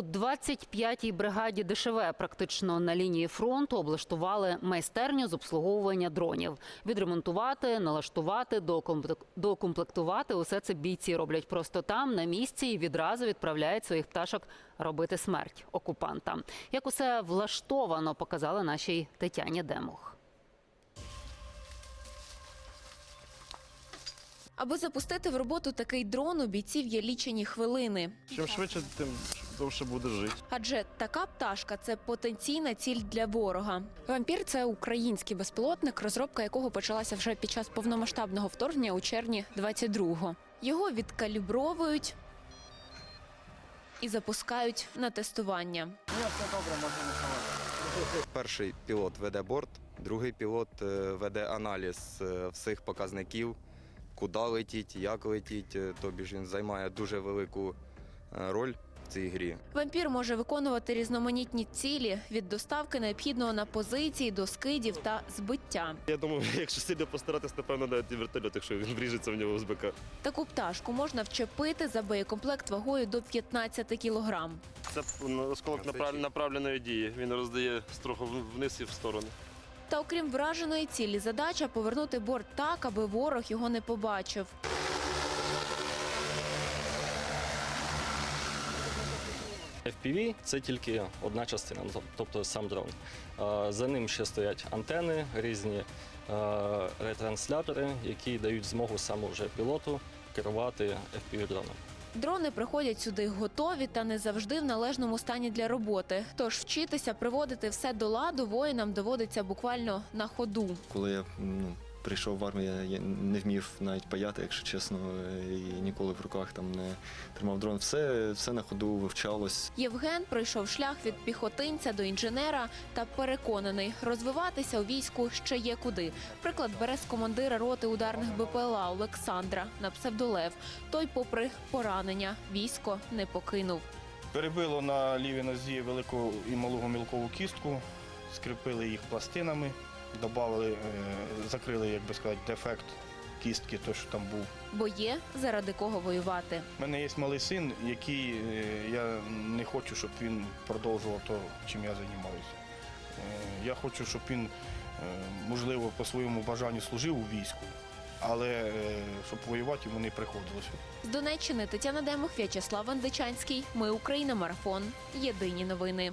У 25-й бригаді ДШВ практично на лінії фронту облаштували майстерню з обслуговування дронів. Відремонтувати, налаштувати, докомплек- докомплектувати – усе це бійці роблять просто там, на місці, і відразу відправляють своїх пташок робити смерть окупантам. Як усе влаштовано, показали нашій Тетяні Демух. Аби запустити в роботу такий дрон, у бійців є лічені хвилини. Чим швидше, тим довше буде жити. Адже така пташка це потенційна ціль для ворога. Вампір це український безпілотник, розробка якого почалася вже під час повномасштабного вторгнення у червні 22-го. Його відкалібровують і запускають на тестування. Перший пілот веде борт, другий пілот е, веде аналіз е, всіх показників, куди летіть, як летіть. Е, Тобі ж він займає дуже велику е, роль в цій грі. Вампір може виконувати різноманітні цілі від доставки необхідного на позиції до скидів та збиття. Я думаю, якщо сильно постаратись, напевно, навіть і вертольот, якщо він вріжеться в нього з БК. Таку пташку можна вчепити за боєкомплект вагою до 15 кілограм. Це осколок направ- направленої дії. Він роздає строго вниз і в сторону. Та окрім враженої цілі, задача повернути борт так, аби ворог його не побачив. FPV – це тільки одна частина, тобто сам дрон. За ним ще стоять антени, різні ретранслятори, які дають змогу саме вже пілоту керувати FPV-дроном. Дрони приходять сюди готові та не завжди в належному стані для роботи. Тож вчитися приводити все до ладу воїнам доводиться буквально на ходу. Коли ну, прийшов в армію, я- не вмів навіть паяти, якщо чесно, і ніколи в руках там не тримав дрон. Все, все на ходу вивчалось. Євген пройшов шлях від піхотинця до інженера та переконаний, розвиватися у війську ще є куди. Приклад бере з командира роти ударних БПЛА Олександра на псевдолев. Той, попри поранення, військо не покинув. Перебило на лівій нозі велику і малу гомілкову кістку, скріпили їх пластинами, додали, закрили, як би сказати, дефект кістки, той, що там був. Бо є заради кого воювати. У мене є малий син, який е, я не хочу, щоб він продовжував то, чим я займаюся. Е, Я хочу, щоб він, е, можливо, по своєму бажанню служив у війську, але е, щоб воювати йому не приходилося. З Донеччини Тетяна Демух, В'ячеслав Андичанський. Ми Україна. Марафон. Єдині новини.